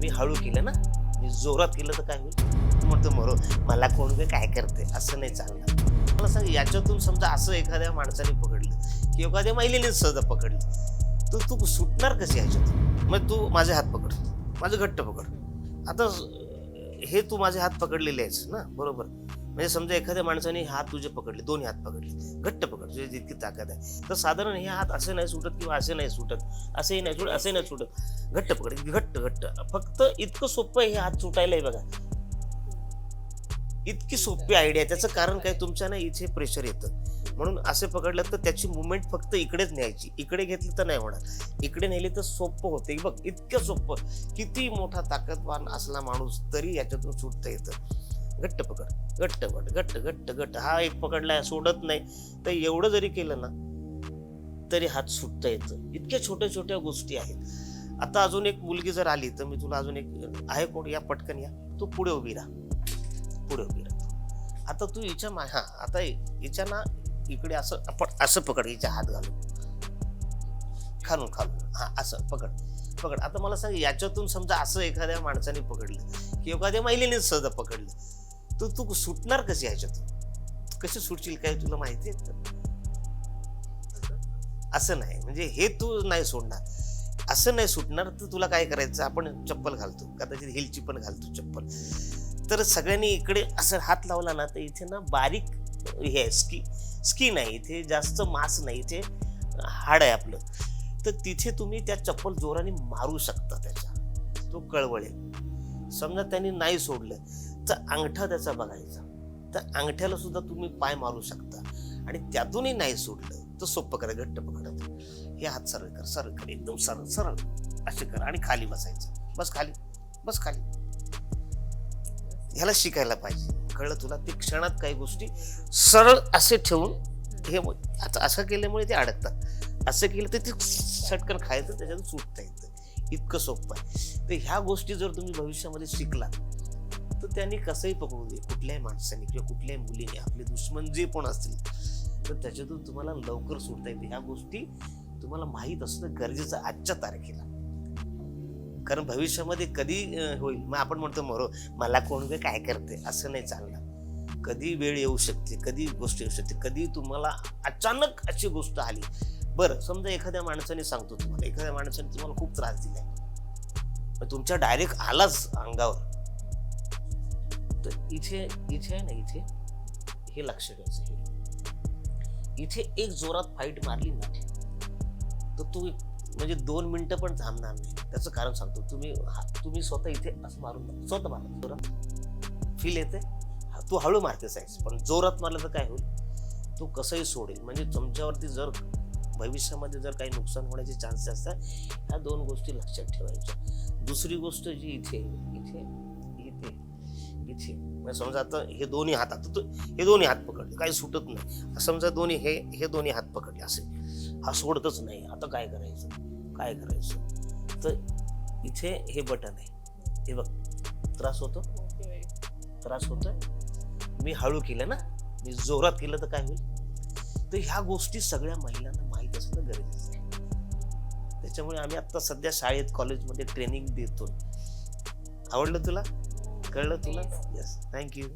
मी हळू केलं ना मी जोरात केलं तर काय होईल? म्हणतो मरो मला कोण बी काय करते असं नाही चालणार. मला सांग याच्यातून समजा असं एखाद्या माणसाने पकडलं की एखाद्या महिलेने सहज पकडलं तर तू सुटणार कशी याच्यातून? मग तू माझे हात पकड माझं घट्ट पकड. आता हे तू माझे हात पकडलेले आहेस ना बरोबर? म्हणजे समजा एखाद्या माणसाने हात तुझे पकडले दोन हात पकडले घट्ट पकड तुझी जितकी ताकद आहे. तर साधारण हे हात असे नाही सुटत किंवा असे नाही सुटत असेही नाही सुटत असे नाही सुटत. घट्ट पकड घट्ट घट्ट. फक्त इतकं सोपं आहे हे हात सुटायला आहे बघा. इतकी सोपी आयडिया त्याचं कारण काय? तुमच्या ना इथे प्रेशर येतं. म्हणून असे पकडलं तर त्याची मुवमेंट फक्त इकडेच न्यायची. इकडे घेतली तर नाही होणार. इकडे नेली तर सोपं होते. बघ इतकं सोपं. किती मोठा ताकदवान असला माणूस तरी याच्यातून सुटता येतं. घट्ट पकड घट्ट पकड घट्ट घट्ट घट्ट. हा एक पकडलाय सोडत नाही. तर एवढं जरी केलं ना तरी हात सुटता येतं. इतक्या छोट्या छोट्या गोष्टी आहेत. आता अजून एक मुलगी जर आली तर मी तुला अजून एक आहे कोण? या पटकन या. तू पुढे उभी राहा. पुढे उभी राहा. आता तू हिच्या मा हा आता हिच्या ना इकडे असं आपण असं पकड हिच्या हात घालून. खालून खालून. हा असं पकड पकड. आता मला सांग याच्यातून समजा असं एखाद्या माणसाने पकडलं की एखाद्या महिलेने सहजा पकडलं तर तू सुटणार कशी ह्याच्यातून कशी सुटशील काय तुला माहिती आहे असं नाही. म्हणजे हे तू नाही सोडणार. असं नाही सुटणार तर तुला काय करायचं? आपण चप्पल घालतो. कदाचित हिलची पण घालतो चप्पल. तर सगळ्यांनी इकडे असं हात लावला ना तर इथे ना बारीक हे आहे, स्की स्किन आहे. इथे जास्त मास नाही. इथे हाड आहे आपलं. तर तिथे तुम्ही त्या चप्पल जोराने मारू शकता त्याच्या. तो कळवळेल. समजा त्यांनी नाही सोडलं. तर अंगठा त्याचा बघायचा. तर अंगठ्याला सुद्धा तुम्ही पाय मारू शकता. आणि त्यातूनही नाही सोडलं तर सोपं करा घट्ट पकडत हे हात सरळ कर सरळ कर एकदम सरळ सरळ. असे कर आणि खाली बसायचं. बस खाली बस खाली. ह्याला शिकायला पाहिजे. कळलं तुला? ते क्षणात काही गोष्टी सरळ असे ठेवून हे आता असं केल्यामुळे ते अडकतात. असं केलं तर ते सटकन खायचं त्याच्यातून सुटता येतं. इतकं सोपं आहे. तर ह्या गोष्टी जर तुम्ही भविष्यामध्ये शिकलात तर त्यांनी कसंही पकडू दे. कुठल्याही माणसाने किंवा कुठल्याही मुलीने आपले दुश्मन जे पण असतील तर त्याच्यातून तुम्हाला लवकर सोडता येते. ह्या गोष्टी तुम्हाला माहीत असणं गरजेचं आजच्या तारखेला. कारण भविष्यामध्ये कधी होईल. मग आपण म्हणतो मरो मला कोण काय करते असं नाही चालणार. कधी वेळ येऊ शकते कधी गोष्ट येऊ शकते कधी तुम्हाला अचानक अशी गोष्ट आली. बरं समजा एखाद्या माणसाने सांगतो तुम्हाला एखाद्या माणसाने तुम्हाला खूप त्रास दिलाय. मग तुमच्या डायरेक्ट आलाच अंगावर. तर इथे इथे आहे ना इथे हे लक्ष द्यायचं हे इथे एक जोरात फाईट मारली ना तर तू म्हणजे दोन मिनटं पण थांबणार नाही. त्याचं कारण सांगतो तुम्ही तुम्ही स्वतः इथे असं मारून स्वतः मारा जोरात. फील येते. हा, तू हळू मारते साईज पण जोरात मारलं तर काय होईल? तो कसंही सोडेल. म्हणजे तुमच्यावरती जर भविष्यामध्ये जर काही नुकसान होण्याचे चान्सेस असतात ह्या दोन गोष्टी लक्षात ठेवायच्या. दुसरी गोष्ट जी इथे इथे इथे म्हणजे समजा आता हे दोन्ही हात आता तू हे दोन्ही हात पकडले काही सुटत नाही. समजा दोन्ही हे हे दोन्ही हात पकडले असे हा सोडतच नाही. आता काय करायचं? काय करायचं? तर इथे हे बटन आहे. हे बघ त्रास होतो? त्रास होतोय? मी हळू केलं ना? मी जोरात केलं तर काय होईल? तर ह्या गोष्टी सगळ्या महिलांना माहीत असणं गरजेचं आहे. त्याच्यामुळे आम्ही आता सध्या शाळेत कॉलेजमध्ये ट्रेनिंग देतो आवडलं तुला? कळलं तुला येस थँक्यू